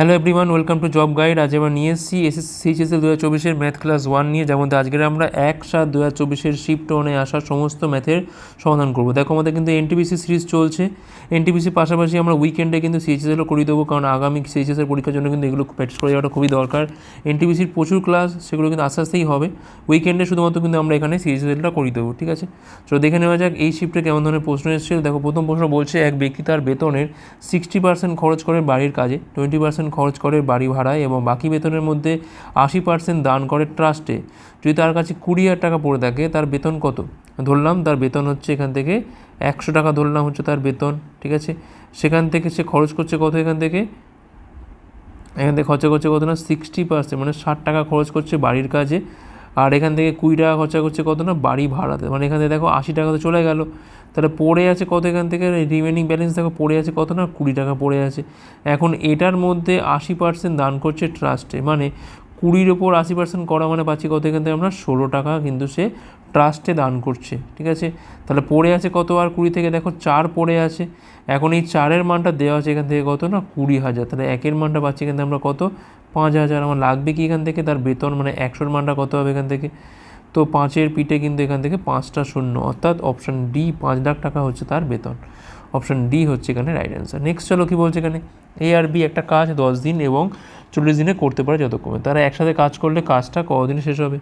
Hello everyone welcome to job guide আজ আমরা নিয়ে এসেছি এসএসসি সিএইচএসএল দু হাজার চব্বিশের ম্যাথ ক্লাস ওয়ান নিয়ে যেমন আজকের আমরা এক সাত দু হাজার চব্বিশের শিফট ওয়ানে আসা সমস্ত ম্যাথের সমাধান করব। দেখো আমাদের কিন্তু এনটিপিসি সিরিজ চলছে। এনটিপিসির পাশাপাশি আমরা উইকেন্ডে কিন্তু সিএইচএসএলও করিয়ে দেবো, কারণ আগামী সিএইচএসএল পরীক্ষার জন্য কিন্তু এগুলো প্র্যাকটিস করে যাওয়াটা খুবই দরকার। এনটিপিসির প্রচুর ক্লাস সেগুলো কিন্তু আস্তে আস্তেই হবে। উইকেন্ডে শুধুমাত্র কিন্তু আমরা এখানে সিএইচএসএলটা করিয়ে দেবো, ঠিক আছে? তো দেখে নেওয়া যাক এই শিফটে কেমন ধরনের প্রশ্ন এসেছিল। দেখো প্রথম প্রশ্ন বলছে, এক ব্যক্তি তার বেতনের সিক্সটি পার্সেন্ট খরচ করে বাড়ির কাজে টোয়েন্টি পার্সেন্ট খরচ করে বাড়ি ভাড়ায় এবং বাকি বেতনের মধ্যে আশি পার্সেন্ট দান করে ট্রাস্টে। যদি তার কাছে কুড়ি হাজার টাকা পড়ে থাকে, তার বেতন কত? ধরলাম, তার বেতন হচ্ছে এখান থেকে একশো টাকা ধরলাম হচ্ছে তার বেতন, ঠিক আছে? সেখান থেকে সে খরচ করছে কত এখান থেকে? এখান থেকে খরচা করছে কত না? সিক্সটি পার্সেন্ট মানে ষাট টাকা খরচ করছে বাড়ির কাজে। আর এখান থেকে কুড়ি টাকা খরচা করছে কত না? বাড়ি ভাড়াতে। মানে এখান থেকে দেখো আশি টাকা তো চলে গেল। তাহলে পড়ে আছে কত এখান থেকে? রিমেনিং ব্যালেন্স দেখো পড়ে আছে কত না? কুড়ি টাকা পড়ে আছে। এখন এটার মধ্যে আশি পার্সেন্ট দান করছে ট্রাস্টে মানে কুড়ির ওপর আশি পার্সেন্ট করা মানে পাচ্ছি কত এখান থেকে? আমরা ষোলো টাকা কিন্তু সে ট্রাস্টে দান করছে। ঠিক আছে? তাহলে পড়ে আছে কত? আর কুড়ি থেকে দেখো চার পড়ে আছে। এখন এই চারের মানটা দেওয়া আছে এখান থেকে কত না? কুড়ি হাজার। তাহলে একের মানটা পাচ্ছি এখান থেকে আমরা কত? পাঁচ হাজার আমার লাগবে কি এখান থেকে? তার বেতন মানে একশোর মানটা কত হবে এখান থেকে? তো পাঁচের পিঠে কিন্তু এখান থেকে পাঁচটা শূন্য, অর্থাৎ অপশান ডি পাঁচ লাখ টাকা হচ্ছে তার বেতন। অপশান ডি হচ্ছে এখানে রাইট অ্যান্সার নেক্সট চলো কী বলছে এখানে? এ আর বি একটা কাজ দশ দিন এবং চল্লিশ দিনে করতে পারে যতক্ষণে। তারা একসাথে কাজ করলে কাজটা কদিনে শেষ হবে?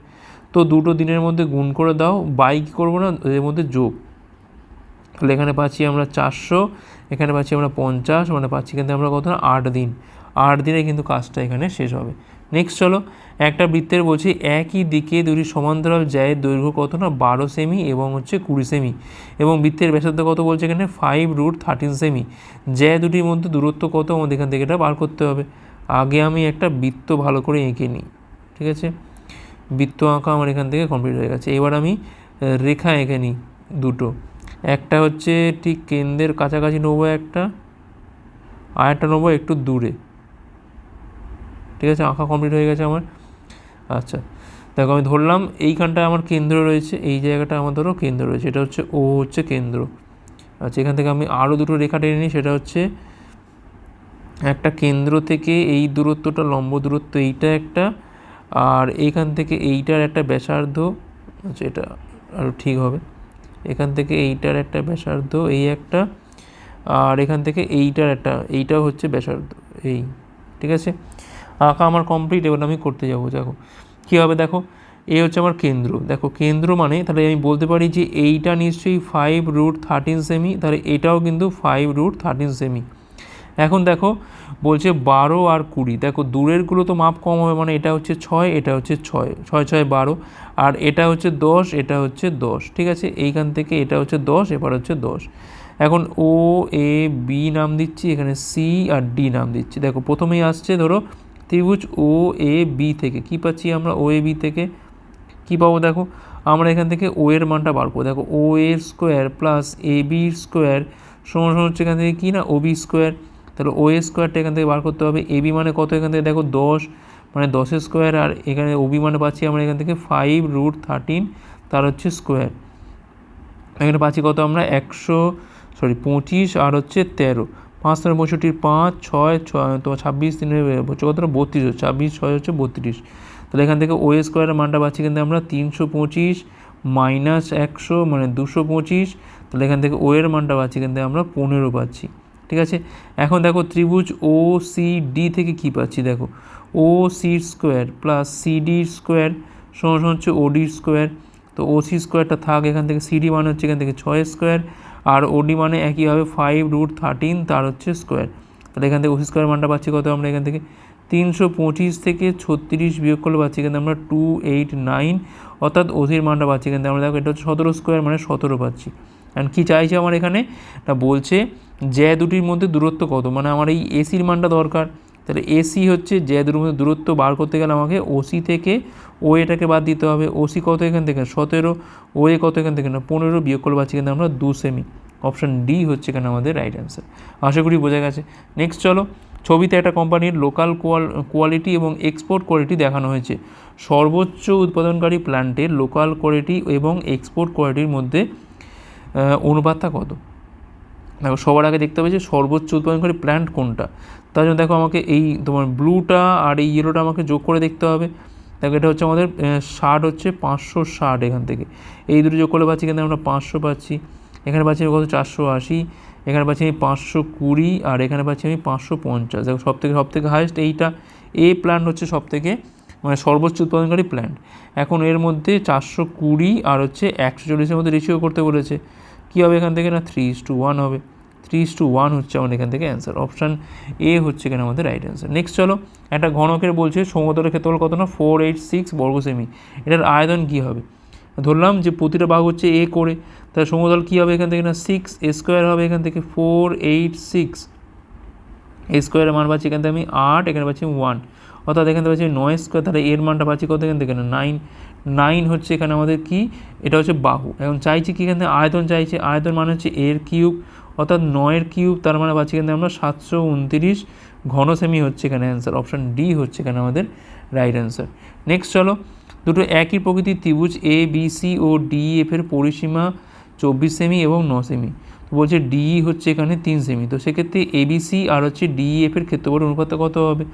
তো দুটো দিনের মধ্যে গুণ করে দাও বাই কী করব না? এর মধ্যে যোগ। তাহলে এখানে পাচ্ছি আমরা চারশো, এখানে পাচ্ছি আমরা পঞ্চাশ মানে পাচ্ছি কিন্তু আমরা কত না? আট দিন। আট দিনে কিন্তু কাজটা এখানে শেষ হবে। নেক্সট চলো, একটা বৃত্তের বলছি, একই দিকে দুটি সমান্তরাল জ্যায়ের দৈর্ঘ্য কত না? বারো সেমি এবং হচ্ছে কুড়ি সেমি এবং বৃত্তের ব্যাসার্ধ কত বলছে এখানে? ফাইভ রুট থার্টিন সেমি জ্যা দুটির মধ্যে দূরত্ব কত? আমাদের এখান থেকে এটা বার করতে হবে। আগে আমি একটা বৃত্ত ভালো করে এঁকে নিই, ঠিক আছে? বৃত্ত আঁকা আমার এখান থেকে কমপ্লিট হয়ে গেছে। এবার আমি রেখা এঁকে নিই দুটো। একটা হচ্ছে ঠিক কেন্দ্রের কাছাকাছি নেব একটা, আর একটা নেব একটু দূরে। ঠিক আছে? আঁকা কমপ্লিট হয়ে গেছে আমার। আচ্ছা দেখো আমি ধরলাম এইখানটায় আমার কেন্দ্র রয়েছে, এই জায়গাটা আমাদেরও কেন্দ্র রয়েছে, এটা হচ্ছে ও হচ্ছে কেন্দ্র। আচ্ছা এখান থেকে আমি আরও দুটো রেখা টেনে নিই, সেটা হচ্ছে একটা কেন্দ্র থেকে এই দূরত্বটা, লম্ব দূরত্ব এইটা একটা, আর এইখান থেকে এইটার একটা ব্যাসার্ধ আচ্ছা এটা আরও ঠিক হবে। এখান থেকে এইটার একটা ব্যাসার্ধ, এই একটা, আর এখান থেকে এইটার একটা, এইটাও হচ্ছে ব্যাসার্ধ, এই, ঠিক আছে? আঁকা আমার কমপ্লিট এবার আমি করতে যাব, দেখো। কী হবে দেখো? এ হচ্ছে আমার কেন্দ্র। দেখো, কেন্দ্র মানে তাহলে আমি বলতে পারি যে এইটা নিশ্চয়ই ফাইভ রুট থার্টিন সেমি তাহলে এটাও কিন্তু ফাইভ রুট থার্টিন সেমি এখন দেখো, বলছে বারো আর কুড়ি। দেখো, দূরেরগুলো তো মাপ কম হবে মানে এটা হচ্ছে ছয়, এটা হচ্ছে ছয়। ছয় ছয়, বারো। আর এটা হচ্ছে দশ, এটা হচ্ছে দশ। ঠিক আছে? এইখান থেকে এটা হচ্ছে দশ, এবার হচ্ছে দশ। এখন ও এ বি নাম দিচ্ছি, এখানে সি আর ডি নাম দিচ্ছি। দেখো, প্রথমেই আসছে, ধরো ত্রিভুজ ও এ বি থেকে। কী পাচ্ছি আমরা? ও এ বি থেকে। কী পাবো দেখো? আমরা এখান থেকে ও এর মানটা বার করব। দেখো ও এর square plus A B square সমান সমান হচ্ছে এখান থেকে কী না? ও বি স্কোয়ার তাহলে ও এ স্কোয়ারটা এখান থেকে বার করতে হবে। এ বি মানে কত এখান থেকে? দেখো, দশ। মানে দশের স্কোয়ার আর এখানে ও বি মানে পাচ্ছি আমরা এখান থেকে ফাইভ রুট থার্টিন তার হচ্ছে স্কোয়ার এখানে পাচ্ছি কত আমরা? একশো সরি পঁচিশ আর হচ্ছে তেরো। পাঁচ তিন পঁয়ষট্টির পাঁচ, ছয় ছয় তোমার ছাব্বিশ তিনের হচ্ছে কত বত্রিশ হচ্ছে ছাব্বিশ, ছয় হচ্ছে বত্রিশ। তাহলে এখান থেকে ও স্কোয়ারের মানটা পাচ্ছি কিন্তু আমরা তিনশো পঁচিশ মাইনাস একশো মানে দুশো পঁচিশ। তাহলে এখান থেকে ও এর মানটা পাচ্ছি কিন্তু আমরা পনেরো পাচ্ছি। ঠিক আছে? এখন দেখো ত্রিভুজ ও সি ডি থেকে কী পাচ্ছি দেখো? O C square plus CD square সমান হচ্ছে ওডি স্কোয়ার তো ও সি স্কোয়ারটা থাক, এখান থেকে সিডি মানে হচ্ছে এখান থেকে ছয় স্কোয়ার আর ওডি মানে একইভাবে ফাইভ রুট থার্টিন তার হচ্ছে স্কোয়ার তাহলে এখান থেকে ওসি স্কোয়ার মানটা পাচ্ছি কত আমরা এখান থেকে? তিনশো পঁচিশ থেকে ছত্রিশ বিয়োগ করলে পাচ্ছি কিন্তু আমরা টু এইট নাইন অর্থাৎ ওসির মানটা পাচ্ছি কিন্তু আমরা দেখো, এটা হচ্ছে সতেরো স্কোয়ার মানে সতেরো পাচ্ছি। অ্যান্ড কী চাইছে আমার এখানে? না বলছে, জ্যা দুটির মধ্যে দূরত্ব কত? মানে আমার এই এসির মানটা দরকার। তাহলে এসি হচ্ছে জ্যা দুটির মধ্যে দূরত্ব বার করতে গেলে আমাকে ওসি থেকে ও এটাকে বাদ দিতে হবে। ওসি কত এখান থেকে? সতেরো। ও এ কত এখান থেকে? না পনেরো। বিয়োগ করে পাচ্ছি কিন্তু আমরা দু সেমি অপশান ডি হচ্ছে এখানে আমাদের রাইট অ্যান্সার আশা করি বোঝা গেছে। নেক্সট চলো। ছবিতে একটা কোম্পানির লোকাল কোয়ালিটি এবং এক্সপোর্ট কোয়ালিটি দেখানো হয়েছে। সর্বোচ্চ উৎপাদনকারী প্ল্যান্টের লোকাল কোয়ালিটি এবং এক্সপোর্ট কোয়ালিটির মধ্যে অনুপাতটা কত? দেখো, সবার আগে দেখতে হবে যে সর্বোচ্চ উৎপাদনকারী প্ল্যান্ট কোনটা। তার জন্য দেখো আমাকে এই তোমার ব্লুটা আর এই ইয়েলোটা আমাকে যোগ করে দেখতে হবে। দেখো, এটা হচ্ছে আমাদের ষাট হচ্ছে পাঁচশো ষাট এখান থেকে। এই দুটো যোগ করলে পাচ্ছি কিন্তু আমরা পাঁচশো পাচ্ছি। এখানে পাচ্ছি আমি কত? চারশো আশি। এখানে পাচ্ছি আমি পাঁচশো কুড়ি আর এখানে পাচ্ছি আমি পাঁচশো পঞ্চাশ। দেখো সব থেকে সব থেকে হায়েস্ট এইটা। এ প্ল্যান্ট হচ্ছে সব থেকে মানে সর্বোচ্চ উৎপাদনকারী প্ল্যান্ট এখন এর মধ্যে চারশো কুড়ি আর হচ্ছে একশো চল্লিশের মধ্যে রেশিও করতে বলেছে। কী হবে এখান থেকে না? থ্রি ইস টু ওয়ান হবে। থ্রি ইস টু ওয়ান হচ্ছে আমাদের এখান থেকে অ্যান্সার অপশান এ হচ্ছে এখানে আমাদের রাইট অ্যান্সার নেক্সট চলো, একটা ঘনকের বলছে, সমতলের ক্ষেত্রফল কত না? ফোর এইট সিক্স বর্গ সেমি এটার আয়তন কী হবে? ধরলাম যে প্রতিটা বাঘ হচ্ছে এ করে তাহলে সমতল কী হবে এখান থেকে না? সিক্স এ স্কোয়ার হবে এখান থেকে ফোর এইট সিক্স এ স্কোয়ারের মান পাচ্ছি এখান থেকে আমি আট, এখানে পাচ্ছি ওয়ান অর্থাৎ এখান থেকে পাচ্ছি নয় স্কোয়ার তাহলে এর মানটা পাচ্ছি কত এখান থেকে না? নাইন নাইন হচ্ছে এখানে আমাদের কি? এটা হচ্ছে বাহু। এখন চাইছি কি এখানে আয়তন চাইছে, আয়তন মানে হচ্ছে এর কিউব, অর্থাৎ নয়ের কিউব, তার মানে পাচ্ছি এখান আমরা সাতশো উনতিরিশ ঘন সেমি হচ্ছে এখানে অ্যান্সার অপশান ডি হচ্ছে এখানে আমাদের রাইট অ্যান্সার নেক্সট চলো, দুটো একই প্রকৃতির ত্রিভুজ এ বি সি ও ডি এফ এর পরিসীমা চব্বিশ সেমি এবং ন সেমি। তো বলছে ডিই হচ্ছে এখানে তিন সেমি। তো সেক্ষেত্রে এবিসি আর হচ্ছে ডিএফ এর ক্ষেত্রফলের অনুপাত কত হবে?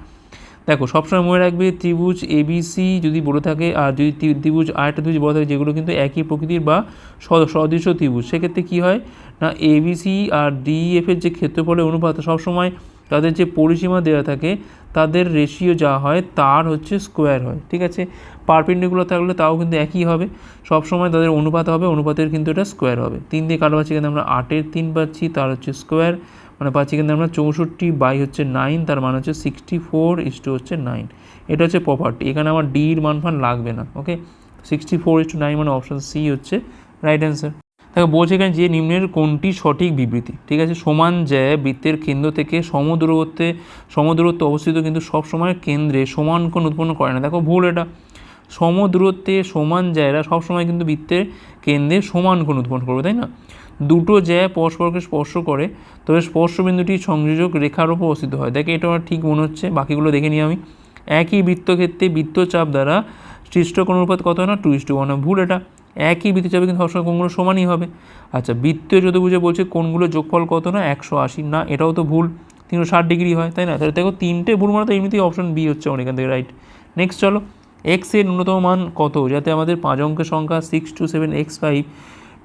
দেখো, সবসময় মনে রাখবে ত্রিভুজ এবিসি যদি বলে থাকে, আর যদি ত্রি- ত্রিভুজ আরেকটা ত্রিভুজ বলে থাকে, যেগুলো কিন্তু একই প্রকৃতির বা স- সদৃশ ত্রিভুজ, সেক্ষেত্রে কী হয়? না এবিসি আর ডিএফ এর যে ক্ষেত্রফলের অনুপাত, সবসময় তাদের যে পরিসীমা দেওয়া থাকে, তাদের রেশিও যা হয়, তার হচ্ছে স্কোয়ার হয়, ঠিক আছে? পারপেন্ডিকুলার থাকলে তাও কিন্তু একই হবে, সবসময় তাদের অনুপাত হবে, অনুপাতের কিন্তু এটা স্কোয়ার হবে। তিন দিয়ে কালো পাচ্ছি কিন্তু আমরা আটের তিন পাচ্ছি, তার হচ্ছে স্কোয়ার মানে পাচ্ছি কিন্তু আমরা চৌষট্টি বাই হচ্ছে নাইন তার মানে হচ্ছে সিক্সটি ফোর ইস টু হচ্ছে নাইন এটা হচ্ছে প্রপার্টি এখানে আমার ডির মান ফান লাগবে না okay sixty four is two nine মানে অপশান সি হচ্ছে রাইট অ্যান্সার দেখো, বলছে এখানে যে নিম্নের কোনটি সঠিক বিবৃতি, ঠিক আছে? সমান জ্যা বৃত্তের কেন্দ্র থেকে সমদূরত্বে সমদূরত্বে অবস্থিত কিন্তু সবসময় কেন্দ্রে সমান কোণ উৎপন্ন করে না। দেখো, ভুল এটা। সমদূরত্বে সমান জ্যায়রা সবসময় কিন্তু বৃত্তের কেন্দ্রে সমান কোণ উৎপন্ন করবে, তাই না? দুটো জ্যা পরস্পরকে স্পর্শ করে তবে স্পর্শবিন্দুটি সংযোজক রেখার উপর অবস্থিত হয়। দেখে এটা আমার ঠিক মনে হচ্ছে, বাকিগুলো দেখে নিই আমি। একই বৃত্তক্ষেত্রে বৃত্তচাপ দ্বারা সৃষ্ট কোণ অনুপাত কত হয় না? টু ইস টু ওয়ান ভুল এটা। একই বৃত্তচাপে কিন্তু সবসময় কোনগুলো সমানই হবে। আচ্ছা বৃত্তীয় চতুর্ভুজে বলছে কোনগুলো যোগফল কত না? একশো আশি। না, এটাও তো ভুল। তিনশো ষাট ডিগ্রি হয়, তাই না? তাহলে দেখো তিনটে ভুল মানে তো এমনিতেই অপশন বি হচ্ছে আমার এখান থেকে রাইট নেক্সট চলো। এক্সের ন্যূনতম মান কত? যাতে আমাদের পাঁচ অঙ্কের সংখ্যা six two seven X five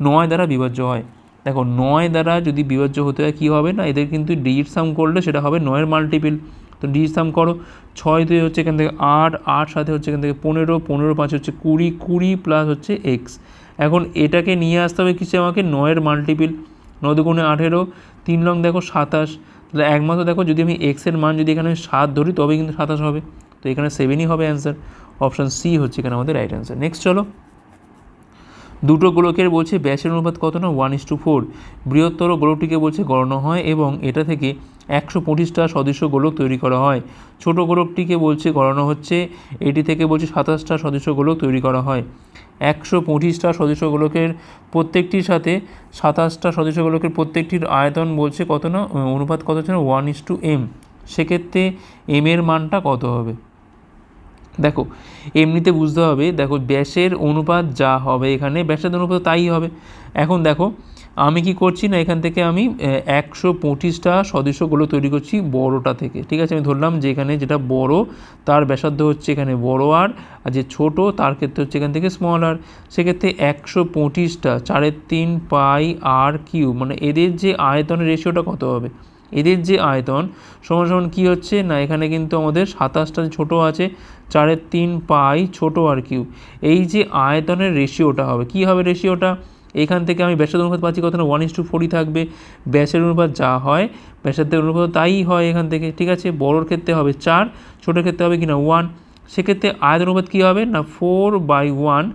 নয় দ্বারা বিভাজ্য হয়। দেখো নয় দ্বারা যদি বিভাজ্য হতে হয়, কী হবে না? এদের কিন্তু ডির সাম করলে সেটা হবে নয়ের মাল্টিপিল তো ডির সাম করো, ছয় দুই হচ্ছে এখান থেকে আট আট সাথে হচ্ছে এখান থেকে পনেরো পনেরো পাঁচ হচ্ছে কুড়ি কুড়ি প্লাস হচ্ছে এক্স এখন এটাকে নিয়ে আসতে হবে কিছু আমাকে? নয়ের মাল্টিপিল নয় দুগুণে আঠেরো, তিন লং দেখো সাতাশ। তাহলে একমাত্র দেখো, যদি আমি এক্সের মান যদি এখানে সাত ধরি তবে কিন্তু সাতাশ হবে। তো এখানে সেভেনই হবে অ্যান্সার অপশান সি হচ্ছে এখানে আমাদের রাইট অ্যান্সার নেক্সট চলো। দুটো গোলকের বলছে ব্যাসের অনুপাত কত না? ওয়ান ইস টু ফোর বৃহত্তর গোলকটিকে বলছে গণনা হয় এবং এটা থেকে একশো পঁচিশটা সদস্য গোলক তৈরি করা হয়। ছোট গোলকটিকে বলছে গণনা হচ্ছে, এটি থেকে বলছে সাতাশটা সদস্য গোলক তৈরি করা হয়। একশো পঁচিশটা সদস্য গোলকের প্রত্যেকটির সাথে সাতাশটা সদস্য গোলকের প্রত্যেকটির আয়তন বলছে কত না? অনুপাত কত হচ্ছে না? ওয়ান ইস টু এম সেক্ষেত্রে এম এর মানটা কত হবে? দেখো, এমনিতে বুঝতে হবে, দেখো ব্যাসের অনুপাত যা হবে এখানে, ব্যাসের অনুপাত তাই হবে। এখন দেখো, আমি কি করছি না, এখান থেকে আমি একশো পঁচিশটা সদস্যগুলো তৈরি করছি বড়টা থেকে। ঠিক আছে, আমি ধরলাম যে এখানে যেটা বড়, তার ব্যাসার্ধ হচ্ছে এখানে বড় আর আর যে ছোট, তার ক্ষেত্রে হচ্ছে এখান থেকে স্মল আর সেক্ষেত্রে একশো পঁচিশটা, চারের তিন পাই আর কিউ মানে এদের যে আয়তনের রেশিওটা কত হবে? এদের যে আয়তন, সমান সমান কী হচ্ছে? না, এখানে কিন্তু আমাদের সাতাশটা ছোট আছে, চারের তিন পাই ছোট আর কিউ এই যে আয়তনের রেশিওটা হবে, কি হবে রেশিওটা এখান থেকে আমি ব্যাসের অনুপাত পাচ্ছি কত না ওয়ান ইস টু ফোরই থাকবে। ব্যাসের অনুপাত যা হয়, ব্যাসার্ধের অনুপাত তাই হয় এখান থেকে, ঠিক আছে? বড়োর ক্ষেত্রে হবে চার, ছোটোর ক্ষেত্রে হবে কি না ওয়ান সেক্ষেত্রে আয়তন অনুপাত কী হবে? না ফোর বাই ওয়ান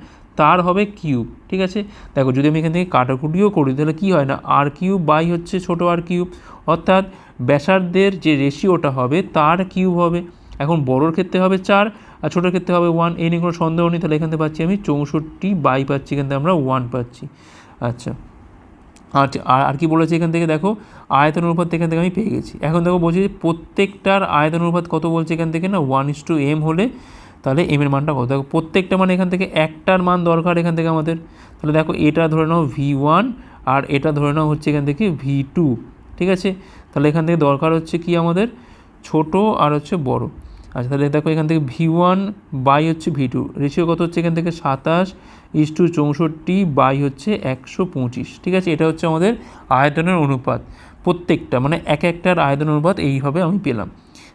তার হবে কিউব, ঠিক আছে? দেখো, যদি আমি এখান থেকে কাটাকুটিও করি, তাহলে কী হয় না? আর কিউব বাই হচ্ছে ছোটো আর কিউব। অর্থাৎ ব্যাসার্ধের যে রেশিওটা হবে, তার কিউব হবে। এখন বড়োর ক্ষেত্রে হবে চার, আর ছোটোর ক্ষেত্রে হবে ওয়ান। এই নিয়ে কোনো সন্দেহ নেই, তাহলে এখান থেকে পাচ্ছি আমি চৌষট্টি বাই পাচ্ছি, এখান থেকে আমরা ওয়ান পাচ্ছি। আচ্ছা। আচ্ছা আর আর কি বলেছে এখান থেকে? দেখো, আয়তন অনুপাত এখান থেকে আমি পেয়ে গেছি। এখন দেখো, বলছি যে প্রত্যেকটার আয়তন অনুপাত কত বলছে এখান থেকে না? ওয়ান ইস টু এম হলে তাহলে এম এর মানটা কত? দেখো, প্রত্যেকটা মানে এখান থেকে একটার মান দরকার এখান থেকে আমাদের। তাহলে দেখো, এটা ধরে নাও ভি ওয়ান আর এটা ধরে নাও হচ্ছে এখান থেকে ভি টু ঠিক আছে? তাহলে এখান থেকে দরকার হচ্ছে কি আমাদের? ছোট আর হচ্ছে বড়। আচ্ছা তাহলে দেখো এখান থেকে ভি ওয়ান বাই হচ্ছে ভি টু রেশিও কত হচ্ছে এখান থেকে? সাতাশ ইস টু চৌষট্টি বাই হচ্ছে একশো পঁচিশ, ঠিক আছে? এটা হচ্ছে আমাদের আয়তনের অনুপাত। প্রত্যেকটা মানে এক একটার আয়তন অনুপাত এইভাবে আমি পেলাম।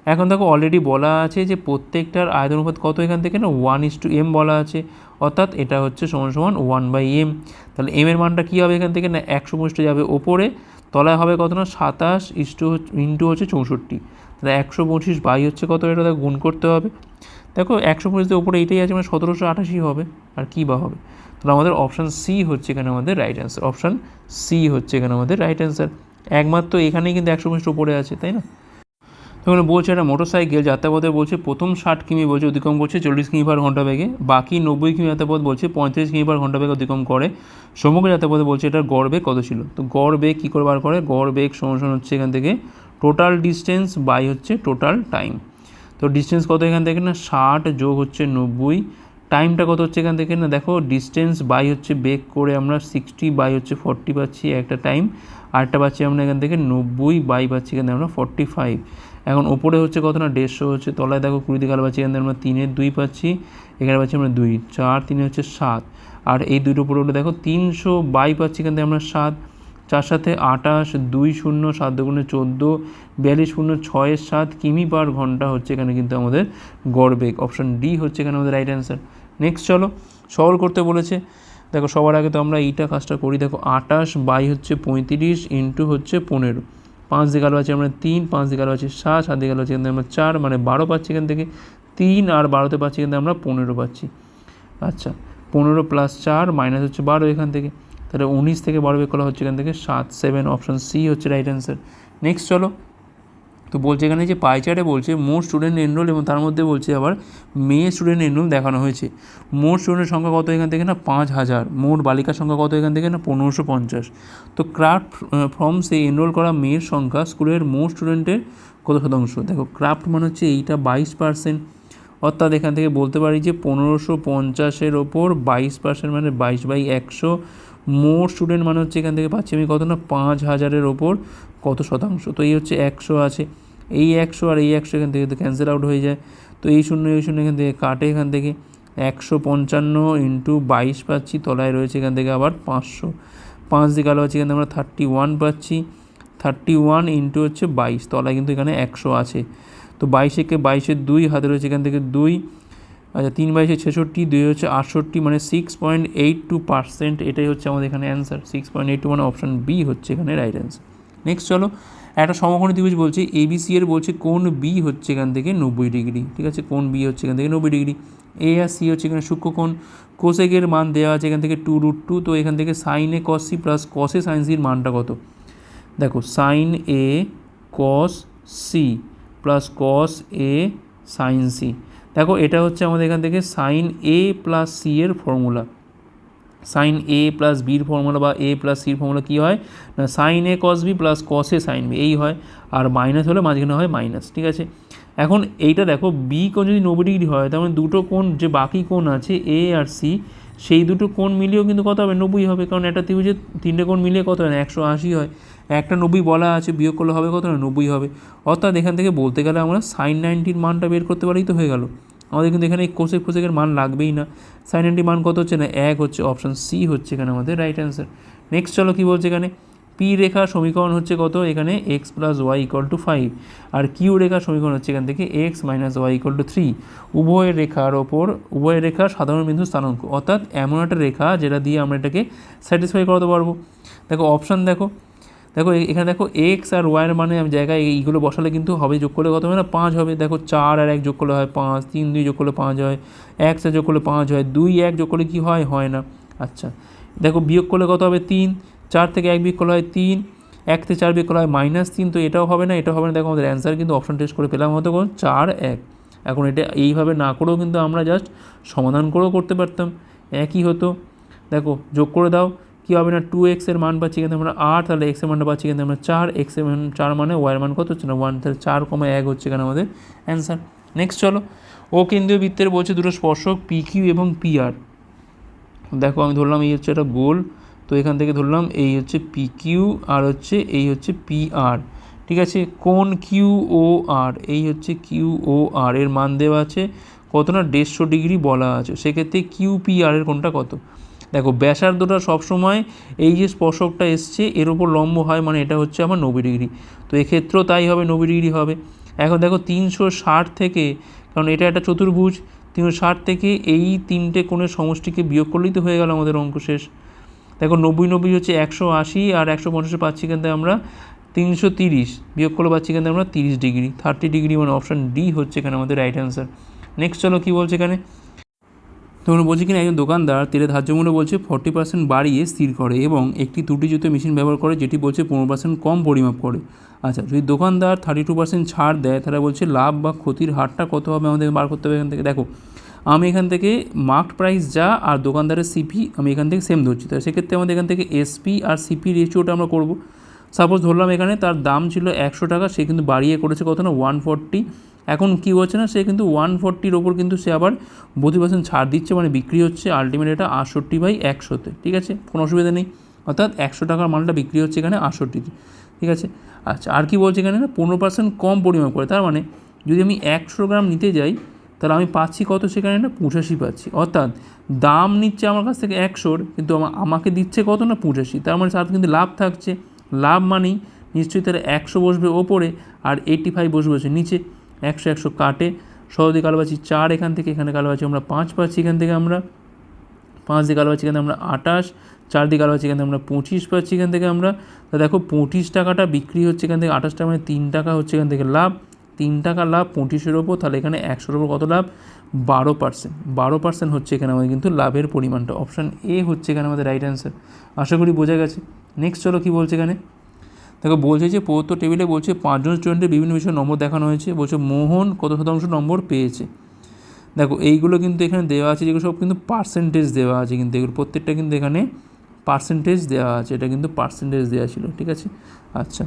এখন দেখো অলরেডি বলা আছে যে প্রত্যেকটার আয়তন অনুপাত কত এখান থেকে না? ওয়ান ইস টু এম বলা আছে। অর্থাৎ এটা হচ্ছে সমান সমান ওয়ান বাই এম তাহলে এম এর মানটা কী হবে এখান থেকে না? একশো পঁচিশটা যাবে ওপরে। তলায় হবে কত না? সাতাশ ইস্টু ইন্টু হচ্ছে চৌষট্টি। তাহলে একশো পঁচিশ বাই হচ্ছে কত? এটা দেখো গুণ করতে হবে। দেখো একশো পঁচিশের উপরে এটাই আছে মানে সতেরোশো আঠাশি হবে। আর কী বা হবে? তাহলে আমাদের অপশান সি হচ্ছে এখানে আমাদের রাইট অ্যান্সার অপশান সি হচ্ছে এখানে আমাদের রাইট অ্যান্সার একমাত্র এখানেই কিন্তু একশো পঁচিশ উপরে আছে, তাই না? তখন বলছে একটা মোটর সাইকেল যাত্রাপথে বলছে, প্রথম ষাট কিমি বলছে, অতিক্রম করছে, চল্লিশ কিমি পার ঘণ্টা বেগে। বাকি নব্বই কিমি যাত্রাপথ বলছে, পঁয়ত্রিশ কিমি পার ঘণ্টা বেগে অতিক্রম করে। সমগ্র যাত্রাপথে বলছে, এটার গড় বেগ কত ছিল? তো গড় বেগ কী করে বার করে? গড় বেগ সমান হচ্ছে এখান থেকে টোটাল ডিস্টেন্স বাই হচ্ছে টোটাল টাইম তো ডিস্টেন্স কত এখান থেকে না? ষাট যোগ হচ্ছে নব্বই। টাইমটা কত হচ্ছে এখান থেকে না? দেখো ডিস্টেন্স বাই হচ্ছে বেগ করে আমরা সিক্সটি বাই হচ্ছে ফর্টি পাচ্ছি একটা টাইম আরেকটা পাচ্ছি আমরা এখান থেকে, নব্বই, বাই পাচ্ছি এখান আমরা ফর্টি ফাইভ এখন ওপরে হচ্ছে কত না, দেড়শো হচ্ছে, তলায় দেখো কুড়ি দিকে পাচ্ছি, এখান আমরা তিনের দুই পাচ্ছি, এখানে পাচ্ছি আমরা দুই, চার, তিনে হচ্ছে সাত। আর এই দুটো উপরে উঠে দেখো তিনশো বাই পাচ্ছি এখান থেকে আমরা সাত, চার সাথে আটাশ দুই শূন্য, সাত দুগুণে চোদ্দ, বিয়াল্লিশ শূন্য ছয়ের সাত কিমি পার ঘণ্টা হচ্ছে এখানে কিন্তু আমাদের গড় বেগ অপশান ডি হচ্ছে এখানে আমাদের রাইট অ্যান্সার নেক্সট চলো সলভ করতে বলেছে দেখো, সবার আগে তো আমরা এইটা কাজটা করি। দেখো আটাশ বাই হচ্ছে পঁয়ত্রিশ ইন্টু হচ্ছে পনেরো। পাঁচ দিকে আলো আছে আমরা তিন, পাঁচ দিকে আলো আছে সাত সাত দিকে আলো আছে থেকে আমরা চার মানে বারো পাচ্ছি এখান থেকে। তিন আর বারোতে পাচ্ছি থেকে আমরা পনেরো পাচ্ছি। আচ্ছা পনেরো প্লাস চার মাইনাস হচ্ছে বারো এখান থেকে। তাহলে উনিশ থেকে বারো বের করা হচ্ছে এখান থেকে সাত সেভেন অপশান সি হচ্ছে রাইট অ্যান্সার নেক্সট চলো। তো বলছে এখানে যে পাই চার্টে বলছে মোট স্টুডেন্ট এনরোল এবং তার মধ্যে বলছে আবার মেয়ে স্টুডেন্ট এনরোল দেখানো হয়েছে। মোট স্টুডেন্টের সংখ্যা কত এখান থেকে না? পাঁচ হাজার। মোট বালিকার সংখ্যা কত এখান থেকে না? পনেরোশো পঞ্চাশ। তো ক্রাফট ফর্মসে এনরোল করা মেয়ের সংখ্যা স্কুলের মোট স্টুডেন্টের কত শতাংশ? দেখো ক্রাফট মানে হচ্ছে এইটা বাইশ পার্সেন্ট অর্থাৎ এখান থেকে বলতে পারি যে পনেরোশো পঞ্চাশের ওপর বাইশ পার্সেন্ট মানে বাইশ বাই একশো। মোট স্টুডেন্ট মানে হচ্ছে এখান থেকে পাচ্ছি আমি কত না, পাঁচ হাজারের ওপর কত শতাংশ। তো এই হচ্ছে একশো আছে। এই একশো আর এই একশো এখান থেকে তো ক্যান্সেল আউট হয়ে যায়। তো এই শূন্য এই শূন্য এখান থেকে কাটে এখান থেকে। একশো পঞ্চান্ন ইন্টু বাইশ পাচ্ছি, তলায় রয়েছে এখান থেকে আবার পাঁচশো। পাঁচ দিকে আলো আছে, এখান থেকে আমরা থার্টি ওয়ান পাচ্ছি। থার্টি ওয়ান ইন্টু হচ্ছে বাইশ, তলায় কিন্তু এখানে একশো আছে। তো বাইশেকে বাইশের দুই, হাতে রয়েছে এখান থেকে দুই। আচ্ছা তিন বাইশে ছেষট্টি, দুই হচ্ছে আটষট্টি মানে six point eight two percent এটাই হচ্ছে আমাদের এখানে answer six point eight two মানে অপশান বি হচ্ছে এখানে রাইট অ্যান্সার নেক্সট চলো, একটা সমকোণী ত্রিভুজ বলছে এবিসি এর বলছে কোন বি হচ্ছে এখান থেকে নব্বই ডিগ্রি, ঠিক আছে? কোন বি হচ্ছে এখান থেকে নব্বই ডিগ্রি। এ আর সি হচ্ছে এখানে সূক্ষ্মকোণ, কোসেকের মান দেওয়া আছে এখান থেকে টু রুট টু তো এখান থেকে সাইনে কস সি প্লাস কসে সাইন সির মানটা কত? দেখো sine A cos C plus cos A sine C দেখো, এটা হচ্ছে আমাদের এখান থেকে সাইন এ প্লাস সি এর ফর্মুলা সাইন এ প্লাস বির ফর্মুলা বা এ প্লাস সির ফর্মুলা কী হয়? না sine A cos B plus cos sine B এই হয়। আর মাইনাস হলে মাঝখানে হয় মাইনাস ঠিক আছে? এখন এইটা দেখো বি কোণ যদি নব্বই ডিগ্রি হয়, তার মানে দুটো কোণ, যে বাকি কোণ আছে এ আর সি সেই দুটো কোণ মিলিয়েও কিন্তু কত হবে? নব্বই হবে। কারণ একটা ত্রিভুজের তিনটে কোণ মিলিয়ে কত হয়? না, একশো আশি হয়। একটা নব্বই বলা আছে, বিয়োগ করলে হবে কত না? নব্বই হবে। অর্থাৎ এখান থেকে বলতে গেলে আমরা সাইন নাইনটির মানটা বের করতে পারি তো হয়ে গেল। আমাদের কিন্তু এখানে কোসেক ফোসেকের মান লাগবেই না। সাইন নাইনটির মান কত হচ্ছে না? এক হচ্ছে অপশান সি হচ্ছে এখানে আমাদের রাইট অ্যান্সার নেক্সট চলো কী বলছে এখানে? পি রেখা সমীকরণ হচ্ছে কত? এখানে X plus Y equal to five R Q রেখা সমীকরণ হচ্ছে এখান থেকে X minus Y equal to three উভয় রেখার ওপর, উভয় রেখা সাধারণ বিন্দু স্থানাঙ্ক। অর্থাৎ এমন একটা রেখা যেটা দিয়ে আমরা এটাকে স্যাটিসফাই করাতে পারব। দেখো অপশান দেখো। দেখো এখানে দেখো এক্স আর ওয়াইয়ের মানে আমি জায়গায় এইগুলো বসালে কিন্তু হবে, যোগ করলে কত হবে না? পাঁচ হবে। দেখো, চার আর এক যোগ করলে হয় পাঁচ, তিন দুই যোগ করলে পাঁচ হয়, এক চার যোগ করলে পাঁচ হয়, দুই এক যোগ করলে কী হয়? হয় না। আচ্ছা দেখো, বিয়োগ করলে কত হবে? তিন। চার থেকে এক বিয়োগ করলে হয় তিন। এক থেকে চার বিয়োগ করলে হয় মাইনাস তিন, তো এটাও হবে না, এটাও হবে না। দেখো, আমাদের অ্যান্সার কিন্তু অপশন টেস্ট করে পেলাম হতো কোন চার এক। এখন এটা এইভাবে না করেও কিন্তু আমরা জাস্ট সমাধান করেও করতে পারতাম। একই হতো। দেখো, যোগ করে দাও। কী হবে না? টু এক্সের মান পাচ্ছি কিন্তু আমরা আট, তাহলে এক্সের মানটা পাচ্ছি কিন্তু আমরা চার এক্সের মান, চার মানে ওয়াইয়ের মান কত হচ্ছে না? ওয়ান তাহলে চার কমা এক হচ্ছে এখানে আমাদের অ্যান্সার নেক্সট চলো। ও কেন্দ্রীয় বৃত্তের বলছে দুটো স্পর্শক পি কিউ এবং পি আর দেখো আমি ধরলাম এই হচ্ছে একটা গোল, তো এখান থেকে ধরলাম এই হচ্ছে পি কিউ আর হচ্ছে এই হচ্ছে পি আর ঠিক আছে? কোন কিউ ও আর এই হচ্ছে কিউ ও আর এর মান দেওয়া আছে। কত না? দেড়শো ডিগ্রি বলা আছে। সেক্ষেত্রে কিউ পি আর এর কোনটা কত? দেখো, ব্যাসার্ধটা সবসময় এই যে স্পর্শকটা এসছে, এর ওপর লম্ব হয় মানে এটা হচ্ছে আমার নব্বই ডিগ্রি। তো এক্ষেত্রেও তাই হবে, নব্বই ডিগ্রি হবে। এখন দেখো, তিনশো ষাট থেকে, কারণ এটা একটা চতুর্ভুজ, তিনশো ষাট থেকে এই তিনটে কোণের সমষ্টিকে বিয়োগ করলেই তো হয়ে গেল আমাদের অঙ্ক শেষ। দেখো, নব্বই নব্বই হচ্ছে একশো আশি আর একশো পঞ্চাশে পাচ্ছি থেকে আমরা তিনশো তিরিশ, বিয়োগ করলে পাচ্ছি থেকে আমরা তিরিশ ডিগ্রি, থার্টি ডিগ্রি মানে অপশান ডি হচ্ছে এখানে আমাদের রাইট অ্যান্সার। নেক্সট চলো কী বলছে এখানে? তখন বলছে কিনা, একজন দোকানদার তেলের ধার্য মূল্য বলছে ফর্টি পার্সেন্ট বাড়িয়ে স্থির করে এবং একটি ত্রুটিযুক্ত মেশিন ব্যবহার করে যেটি বলছে পনেরো পার্সেন্ট কম পরিমাপ করে। আচ্ছা যদি দোকানদার থার্টি টু পার্সেন্ট ছাড় দেয় তাহলে বলছে লাভ বা ক্ষতির হারটা কত হবে আমাদের বার করতে হবে এখান থেকে? দেখো, আমি এখান থেকে মার্কড প্রাইস যা আর দোকানদারের সিপি আমি এখান থেকে সেম ধরছি। তাহলে সেক্ষেত্রে আমাদের এখান থেকে এসপি আর সিপি রেশিওটা আমরা করব। সাপোজ ধরলাম এখানে তার দাম ছিল একশো টাকা, সে কিন্তু বাড়িয়ে করেছে কত না ওয়ান ফর্টি এখন কী হচ্ছে না, সে কিন্তু ওয়ান ফর্টির ওপর কিন্তু সে আবার বত্রিশ পার্সেন্ট ছাড় দিচ্ছে মানে বিক্রি হচ্ছে আলটিমেট এটা আটষট্টি বাই একশোতে, ঠিক আছে? কোনো অসুবিধা নেই। অর্থাৎ একশো টাকার মালটা বিক্রি হচ্ছে এখানে আটষট্টিতে, ঠিক আছে? আচ্ছা আর কি বলছে এখানে না, পনেরো পার্সেন্ট কম পরিমাপ করে, তার মানে যদি আমি একশো গ্রাম নিতে যাই, তাহলে আমি পাচ্ছি কত সেখানে না, পঁচাশি পাচ্ছি। অর্থাৎ দাম নিচ্ছে আমার কাছ থেকে একশোর, কিন্তু আমাকে দিচ্ছে কত না, পঁচাশি। তার মানে তার কিন্তু লাভ থাকছে। লাভ মানেই নিশ্চয়ই তাহলে একশো বসবে ওপরে আর এইটটি ফাইভ বসবে নিচে। একশো একশো কাটে। সহজে কালো পাচ্ছি চার এখান থেকে, এখানে কালো পাচ্ছি আমরা পাঁচ পাচ্ছি এখান থেকে আমরা। পাঁচ দিয়ে কালো পাচ্ছি এখান আমরা আটাশ চার কালো পাচ্ছি এখান আমরা পঁচিশ পাচ্ছি এখান থেকে আমরা। তা দেখো পঁচিশ টাকাটা বিক্রি হচ্ছে এখান থেকে, আঠাশ টাকা মানে তিন টাকা হচ্ছে এখান থেকে লাভ। তিন টাকা লাভ পঁচিশের ওপর, তাহলে এখানে একশোর ওপর কত লাভ? বারো পার্সেন্ট বারো পার্সেন্ট হচ্ছে এখানে আমাদের কিন্তু লাভের পরিমাণটা। অপশান এ হচ্ছে এখানে আমাদের রাইট অ্যান্সার আশা করি বোঝা গেছে। নেক্সট চলো কী বলছে এখানে? দেখো, বলছে যে প্রদত্ত টেবিলে বলছে পাঁচজন স্টুডেন্টের বিভিন্ন বিষয়ে নম্বর দেখানো হয়েছে। বলছে মোহন কত শতাংশ নম্বর পেয়েছে? দেখো, এইগুলো কিন্তু এখানে দেওয়া আছে, যেগুলো সব কিন্তু পার্সেন্টেজ দেওয়া আছে কিন্তু। এগুলো প্রত্যেকটা কিন্তু এখানে পার্সেন্টেজ দেওয়া আছে। এটা কিন্তু পার্সেন্টেজ দেওয়া ছিল, ঠিক আছে? আচ্ছা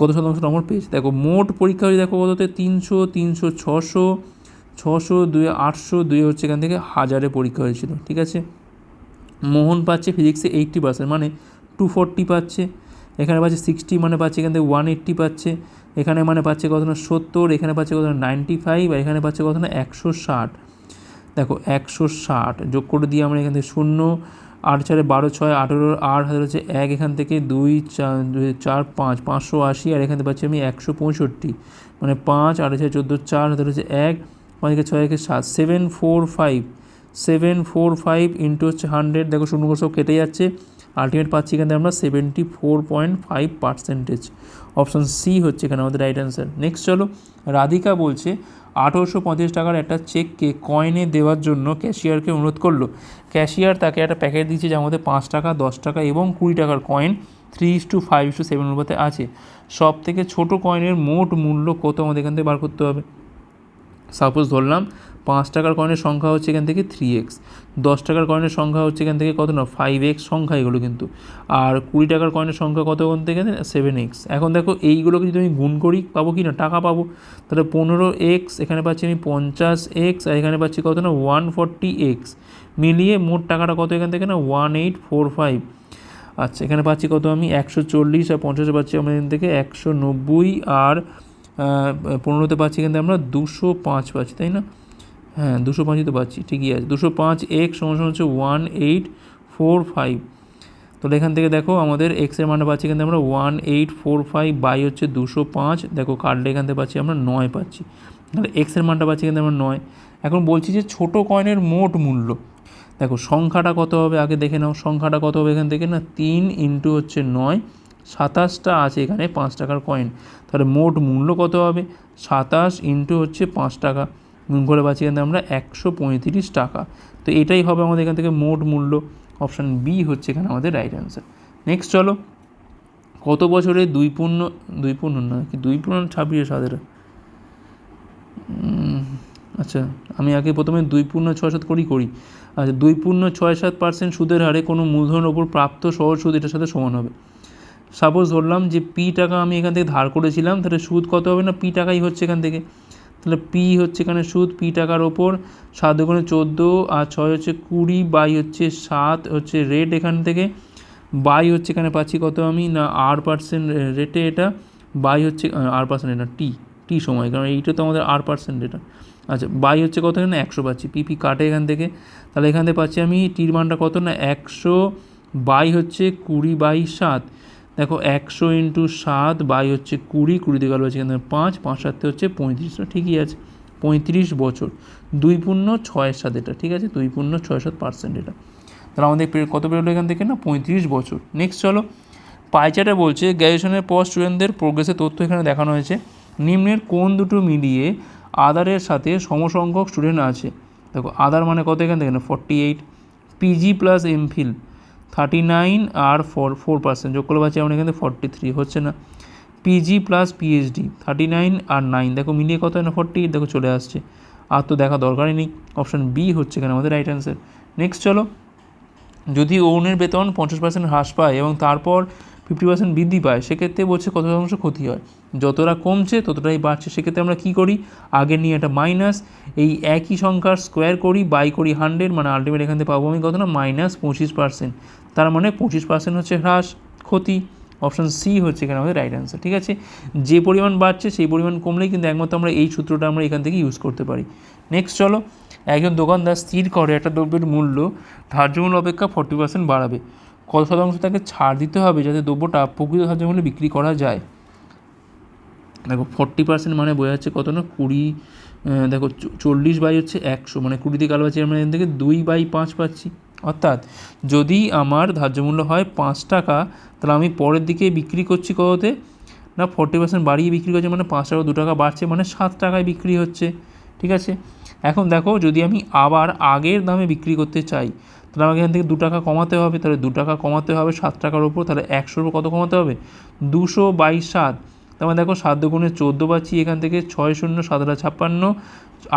কত শতাংশ নম্বর পেয়েছে? দেখো, মোট পরীক্ষা হয়ে দেখো কততে তিনশো তিনশো ছশো ছশো, দুই আটশো, দুই হচ্ছে এখান থেকে হাজারে পরীক্ষা হয়েছিল, ঠিক আছে? মোহন পাচ্ছে ফিজিক্সে এইট্টি পার্সেন্ট মানে টু ফোরটি পাচ্ছে। এখানে পাচ্ছে সিক্সটি মানে পাচ্ছে এখান থেকে ওয়ান এইট্টি পাচ্ছে। এখানে মানে পাচ্ছে কত না সত্তর, এখানে পাচ্ছে কত না নাইনটি ফাইভ আর এখানে পাচ্ছে কত না একশো ষাট। দেখো, একশো ষাট যোগ করে দিয়ে আমরা এখান থেকে শূন্য, আট চারে বারো ছয়, আঠেরো, আট হাজার হচ্ছে এক, এখান থেকে দুই, চার পাঁচ, পাঁচশো আশি, আর এখান থেকে পাচ্ছি আমি একশো পঁয়ষট্টি। মানে পাঁচ, আট, ছয়, চোদ্দ, চার হাজার হচ্ছে এক, পাঁচ, একে, ছয়, একে সাত seven four five seven four five into হচ্ছে হান্ড্রেড দেখো শূন্য সব কেটে যাচ্ছে। আলটিমেট পাচ্ছি এখানে আমরা seventy four point five percentage option C হচ্ছে এখানে আমাদের রাইট অ্যান্সার নেক্সট চলো, রাধিকা বলছে, আঠেরোশো পঁচিশ টাকার একটা চেককে কয়েনে দেওয়ার জন্য ক্যাশিয়ারকে অনুরোধ করল। ক্যাশিয়ার তাকে একটা প্যাকেট দিচ্ছে যার মধ্যে পাঁচ টাকা, দশ টাকা এবং কুড়ি টাকার coin three is to five is to seven অনুপাতে আছে। সব থেকে ছোটো কয়েনের মোট মূল্য কত আমাদের এখান থেকে বার করতে হবে? সাপোজ ধরলাম, পাঁচ টাকার কয়েনের সংখ্যা হচ্ছে এখান থেকে থ্রি এক্স দশ টাকার কয়েনের সংখ্যা হচ্ছে এখান থেকে কত না ফাইভ এক্স সংখ্যা এগুলো কিন্তু। আর কুড়ি টাকার কয়েনের সংখ্যা কত ওখান থেকে? সেভেন এক্স এখন দেখো, এইগুলোকে যদি আমি গুণ করি, পাবো কি না? টাকা পাবো। তাহলে পনেরো এক্স এখানে পাচ্ছি আমি পঞ্চাশ এক্স আর এখানে পাচ্ছি কত না ওয়ান ফর্টি এক্স মিলিয়ে মোট টাকাটা কত এখান থেকে না ওয়ান এইট ফোর ফাইভ আচ্ছা এখানে পাচ্ছি কত আমি? একশো চল্লিশ, আর পঞ্চাশে পাচ্ছি আমার এখান থেকে একশো নব্বই, আর পনেরোতে পাচ্ছি এখান থেকে আমরা দুশো পাঁচ পাচ্ছি, তাই না? হ্যাঁ দুশো পাঁচই তো পাচ্ছি, ঠিকই আছে। দুশো পাঁচ এক্স সমান হচ্ছে ওয়ান এইট ফোর ফাইভ তাহলে এখান থেকে দেখো আমাদের এক্সের মানটা পাচ্ছি কিন্তু আমরা one eight four five by হচ্ছে দুশো পাঁচ। দেখো কার্ডে এখান থেকে পাচ্ছি আমরা নয় পাচ্ছি। তাহলে এক্সের মানটা পাচ্ছি কিন্তু আমরা নয়। এখন বলছি যে ছোটো কয়েনের মোট মূল্য। দেখো সংখ্যাটা কত হবে আগে দেখে নাও, সংখ্যাটা কত হবে এখান থেকে না? তিন ইন্টু হচ্ছে নয়। সাতাশটা আছে এখানে পাঁচ টাকার কয়েন তাহলে মোট মূল্য কত হবে? সাতাশ ইন্টু হচ্ছে পাঁচ টাকা। গুণ করে পাচ্ছি এখানে আমরা একশো পঁয়ত্রিশ টাকা। তো এটাই হবে আমাদের এখান থেকে মোট মূল্য। অপশান বি হচ্ছে এখানে আমাদের রাইট অ্যান্সার নেক্সট চলো। কত বছরে দুই পূর্ণ দুই পূর্ণ না, কি দুই পূর্ণ ছাব্বিশে সাতেরো আচ্ছা আমি আগে প্রথমে দুই পূর্ণ ছয় সাত করি করি। আচ্ছা দুই পূর্ণ ছয় সাত পার্সেন্ট সুদের হারে কোনো মূলধনের ওপর প্রাপ্ত সহজ সুদ এটার সাথে সমান হবে। সাপোজ ধরলাম যে পি টাকা আমি এখান থেকে ধার করেছিলাম, তাহলে সুদ কত হবে না? পি টাকাই হচ্ছে এখান থেকে। তাহলে পি হচ্ছে এখানে সুদ পি টাকার ওপর, সাত ওখানে চোদ্দ, আর ছয় হচ্ছে কুড়ি, বাই হচ্ছে সাত হচ্ছে রেট এখান থেকে। বাই হচ্ছে এখানে পাচ্ছি কত আমি? না আর পার্সেন্ট রেটে এটা, বাই হচ্ছে আর পার্সেন্ট এটা টি টি সময়, কারণ এইটা তো আমাদের আর পার্সেন্ট এটা। আচ্ছা বাই হচ্ছে কত এখানে? একশো পাচ্ছি পিপি কাটে এখান থেকে। তাহলে এখান থেকে পাচ্ছি আমি টির মানটা কত? না, একশো, বাই হচ্ছে কুড়ি, বাই সাত। দেখো একশো ইন্টু সাত বাই হচ্ছে কুড়ি কুড়ি গেল হচ্ছে এখানে পাঁচ পাঁচ সাতে হচ্ছে পঁয়ত্রিশ ঠিকই আছে। পঁয়ত্রিশ বছর, দুই পূর্ণ ছয়ের সাত এটা, ঠিক আছে? দুই পূর্ণ ছয় সাত পার্সেন্ট এটা। তাহলে আমাদের কত বেরোলো এখান থেকে না? পঁয়ত্রিশ বছর। নেক্সট চলো পাইচাটা বলছে গ্র্যাজুয়েশনের পর স্টুডেন্টদের প্রোগ্রেসের তথ্য এখানে দেখানো হয়েছে। নিম্নের কোন দুটো মিলিয়ে আদারের সাথে সমসংখ্যক স্টুডেন্ট আছে? দেখো আদার মানে কত এখান থেকে না? Forty eight PG plus MPhil thirty nine আর ফোর ফোর পার্সেন্ট যোগ করলে পাচ্ছি আমরা এখানে ফর্টি থ্রি হচ্ছে না? PG plus PhD thirty nine আর নাইন দেখো মিলিয়ে কত না ফর্টি এইট দেখো চলে আসছে। আর তো দেখা দরকারই নেই অপশান বি হচ্ছে এখানে আমাদের রাইট অ্যান্সার নেক্সট চলো, যদি অরুণের বেতন পঞ্চাশ পার্সেন্ট হ্রাস পায় এবং তারপর ফিফটি পার্সেন্ট বৃদ্ধি পায়, সেক্ষেত্রে বলছে কত শতাংশ ক্ষতি হয়? যতটা কমছে, ততটাই বাড়ছে। সেক্ষেত্রে আমরা কী করি? আগে নিয়ে একটা মাইনাস এই একই সংখ্যার স্কোয়ার করি বাই করি হান্ড্রেড মানে আলটিমেট এখান থেকে পাবো আমি কত না? মাইনাস পঁচিশ পার্সেন্ট তার মানে পঁচিশ পার্সেন্ট হচ্ছে হ্রাস, ক্ষতি। অপশান সি হচ্ছে এখানে আমাদের রাইট অ্যান্সার ঠিক আছে? যে পরিমাণ বাড়ছে, সেই পরিমাণ কমলেই কিন্তু একমাত্র আমরা এই সূত্রটা আমরা এখান থেকে ইউজ করতে পারি। নেক্সট চলো, একজন দোকানদার স্থির করে একটা দ্রব্যের মূল্য, ধার্য মূল্য অপেক্ষা ফর্টি পার্সেন্ট বাড়াবে। কত শতাংশ তাকে ছাড় দিতে হবে যাতে দ্রব্যটা প্রকৃত ধার্য মূল্যে বিক্রি করা যায়? দেখো ফর্টি পার্সেন্ট মানে বোঝা যাচ্ছে কত না? কুড়ি দেখো চল্লিশ বাই হচ্ছে একশো মানে কুড়ি থেকে আলো আমরা এখান থেকে দুই বাই পাঁচ পাচ্ছি। অর্থাৎ যদি আমার ধার্য মূল্য হয় পাঁচ টাকা, তাহলে আমি পরের দিকে বিক্রি করছি কততে? না ফর্টি পার্সেন্ট বাড়িয়ে বিক্রি করছে মানে পাঁচ টাকা, দু টাকা বাড়ছে মানে সাত টাকায় বিক্রি হচ্ছে। ঠিক আছে? এখন দেখো যদি আমি আবার আগের দামে বিক্রি করতে চাই, তাহলে আমাকে এখান থেকে দু টাকা কমাতে হবে। তাহলে দু টাকা কমাতে হবে সাত টাকার ওপর তাহলে একশোর উপর কত কমাতে হবে? দুশো বাইশ সাত। তার মানে দেখো সাত দুগুণে চোদ্দ পাচ্ছি, এখান থেকে ছয় শূন্য সাতটা ছাপ্পান্ন,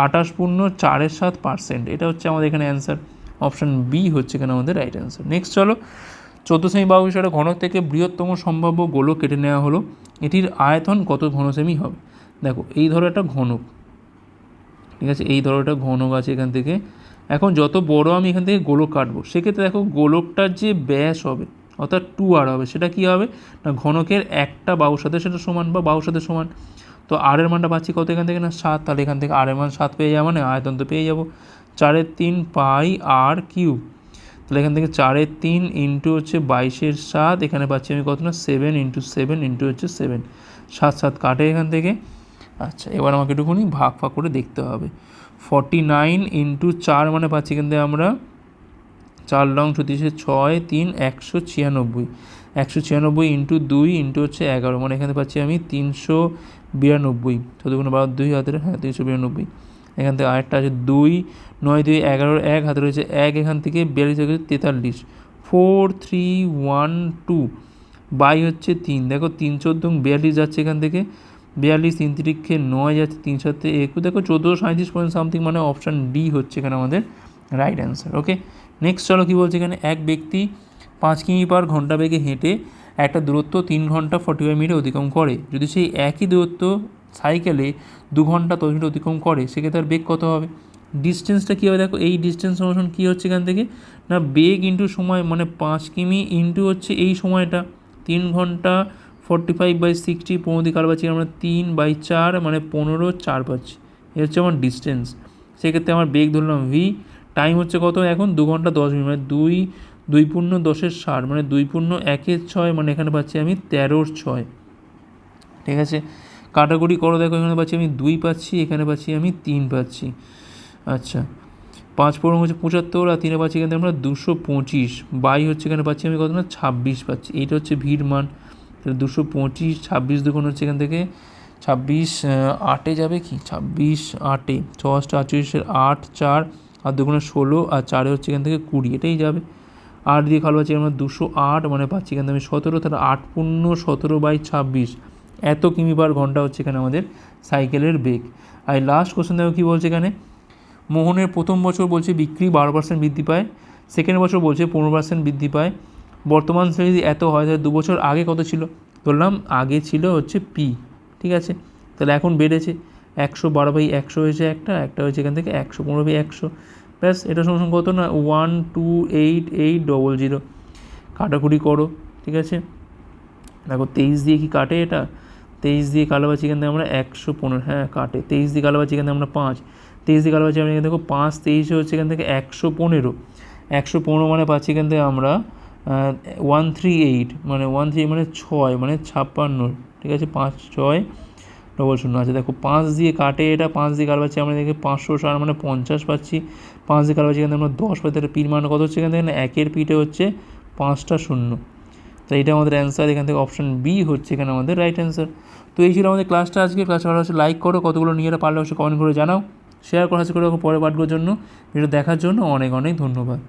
আঠাশ পূর্ণ, চারের সাত পার্সেন্ট এটা হচ্ছে আমাদের এখানে অ্যান্সার অপশান বি হচ্ছে এখানে আমাদের রাইট অ্যান্সার নেক্সট চলো। চোদ্দ সেমি বাহু হিসাবে ঘনক থেকে বৃহত্তম সম্ভাব্য গোলক কেটে নেওয়া হলো। এটির আয়তন কত ঘন সেমি হবে? দেখো, এই ধরো একটা ঘনক। ঠিক আছে, এই ধরো একটা ঘনক আছে এখান থেকে। এখন যত বড় আমি এখান থেকে গোলক কাটবো, সেক্ষেত্রে দেখো গোলকটার যে ব্যাস হবে অর্থাৎ টু আর হবে। সেটা কি হবে? না, ঘনকের একটা বাহুর সাথে সেটা সমান বা বাহুর সাথে সমান। তো আর এর মানটা পাচ্ছি কত এখান থেকে? না, সাত। তাহলে এখান থেকে আর এর মান সাত পেয়ে যাব মানে আয়তন তো পেয়ে যাব। চারের তিন পাই আর কিউব। তাহলে এখান থেকে চারের তিন ইন্টু হচ্ছে বাইশের সাত। এখানে পাচ্ছি আমি কত না? সেভেন ইন্টু সেভেন ইন্টু হচ্ছে সেভেন সাত সাত কাটে এখান থেকে। আচ্ছা এবার আমাকে একটুখানি ভাগ ভাগ করে দেখতে হবে। ফর্টি নাইন ইন্টু চার মানে পাচ্ছি কিন্তু আমরা চার লং ছত্রিশে ছয় তিন একশো ছিয়ানব্বই। একশো ছিয়ানব্বই ইন্টু দুই ইন্টু হচ্ছে এগারো মানে এখানে পাচ্ছি আমি তিনশো বিরানব্বই। চোদ্দ বারো, দুই হাতের হ্যাঁ তিনশো বিরানব্বই। এখান থেকে আরেকটা আছে দুই, নয়, দুই, এগারোর এক, হাতে রয়েছে এক, এখান থেকে বিয়াল্লিশ থেকে তেতাল্লিশ। Four, three, one, two, by হচ্ছে তিন। দেখো তিন চোদ্দ বিয়াল্লিশ যাচ্ছে এখান থেকে। বিয়াল্লিশ তিন তিরিক্ষে নয় যাচ্ছে তিন সাথে একুশ। দেখো চোদ্দ সাঁত্রিশ পয়েন্ট সামথিং মানে অপশান ডি হচ্ছে এখানে আমাদের রাইট অ্যান্সার ওকে নেক্সট চলো কী বলছে এখানে? এক ব্যক্তি পাঁচ কিমি পার ঘণ্টা বেগে হেঁটে একটা দূরত্ব তিন ঘণ্টা ফর্টি ফাইভ মিনিটে অতিক্রম করে। যদি সেই একই দূরত্ব সাইকেলে দু ঘণ্টা দশ মিনিট অতিক্রম করে, সেক্ষেত্রে তার বেগ কত হবে? ডিস্টেন্সটা কী হবে? দেখো, এই ডিস্টেন্স সমান কী হচ্ছে এখান থেকে? না, বেগ ইন্টু সময় মানে পাঁচ কিমি ইন্টু হচ্ছে এই সময়টা। তিন ঘণ্টা ফর্টি ফাইভ বাই সিক্সটি পনেরো কার পাচ্ছি? আমরা তিন বাই চার মানে পনেরো, চার পাচ্ছি। এ হচ্ছে আমার ডিস্টেন্স সেক্ষেত্রে আমার বেগ ধরলাম ভি টাইম হচ্ছে কত এখন? দু ঘণ্টা দশ মিনিট মানে দুই দুই পূর্ণ দশের ষাট মানে দুই পূর্ণ একের ছয় মানে এখানে পাচ্ছি আমি তেরোর ছয়। ঠিক আছে? কাটাকুটি করো, দেখো, এখানে পাচ্ছি আমি দুই পাচ্ছি, এখানে পাচ্ছি আমি তিন পাচ্ছি। আচ্ছা। পাঁচ পূর্ণ হচ্ছে পঁচাত্তর, আর তিনে পাচ্ছি এখানে আমরা দুশো পঁচিশ। বাই হচ্ছে এখানে পাচ্ছি আমি কত না? ছাব্বিশ পাচ্ছি। এইটা হচ্ছে ভিড় মান। তাহলে দুশো পঁচিশ, ছাব্বিশ দুগুণ হচ্ছে এখান থেকে ছাব্বিশ আটে যাবে কি? ছাব্বিশ আটে। ছশটা আটচল্লিশের আট, চার আর দুগুণে ষোলো আর চারে হচ্ছে এখান থেকে কুড়ি, এটাই যাবে। আট দিয়ে খাল পাচ্ছি আমরা দুশো আট মানে পাচ্ছি এখান থেকে আমি সতেরো, তাহলে আট পূর্ণ সতেরো বাই ছাব্বিশ। এত কিমি পার ঘণ্টা হচ্ছে এখানে আমাদের সাইকেলের বেগ। আর লাস্ট কোশ্চেন দেখো কী বলছে এখানে? মোহনের প্রথম বছর বলছে বিক্রি বারো পার্সেন্ট বৃদ্ধি পায় সেকেন্ড বছর বলছে পনেরো পার্সেন্ট বৃদ্ধি পায়। বর্তমান যদি এত হয়, তাহলে দু বছর আগে কত ছিল? ধরলাম আগে ছিল হচ্ছে পি, ঠিক আছে? তাহলে এখন বেড়েছে। একশো বারো বাই একশো হয়েছে একটা একটা হয়েছে এখান থেকে একশো পনেরো বাই একশো। ব্যাস, এটা সঙ্গে কত না? One, two, eight eight, double zero. কাটাকুটি করো, ঠিক আছে? দেখো, তেইশ দিয়ে কি কাটে এটা? তেইশ দিয়ে কালো পাচ্ছি এখান থেকে আমরা একশো পনেরো হ্যাঁ কাটে। তেইশ দিয়ে কালো পাচ্ছি এখান থেকে আমরা পাঁচ। তেইশ দিয়ে কালো পাচ্ছি আমরা এখান থেকে দেখো, পাঁচ, তেইশে হচ্ছে এখান থেকে একশো পনেরো। একশো পনেরো মানে পাচ্ছি এখান থেকে আমরা ওয়ান, থ্রি, এইট মানে ওয়ান, থ্রি মানে ছয় মানে ছাপ্পান্ন, ঠিক আছে? পাঁচ, ছয় ডবল শূন্য আছে। দেখো, পাঁচ দিয়ে কাটে এটা, পাঁচ দিয়ে কালো পাচ্ছি আমরা দেখে পাঁচশো ষাট মানে পঞ্চাশ পাচ্ছি। পাঁচ দিয়ে কালো পাচ্ছি এখান আমরা দশ পাচ্ছি। তাহলে পির মান কত হচ্ছে এখান থেকে? একের পিঠে হচ্ছে পাঁচটা শূন্য। তো এইটা আমাদের অ্যান্সার এখান থেকে অপশন বি হচ্ছে এখানে আমাদের রাইট অ্যান্সার তো এই ছিল আমাদের ক্লাসটা আজকে। ক্লাসটা ভালো হচ্ছে লাইক করো, কতগুলো নিয়ে পারলে অবশ্যই কমেন্ট করে জানাও। শেয়ার করা আছে করে পরের পাঠগুলোর জন্য। ভিডিও দেখার জন্য অনেক অনেক ধন্যবাদ।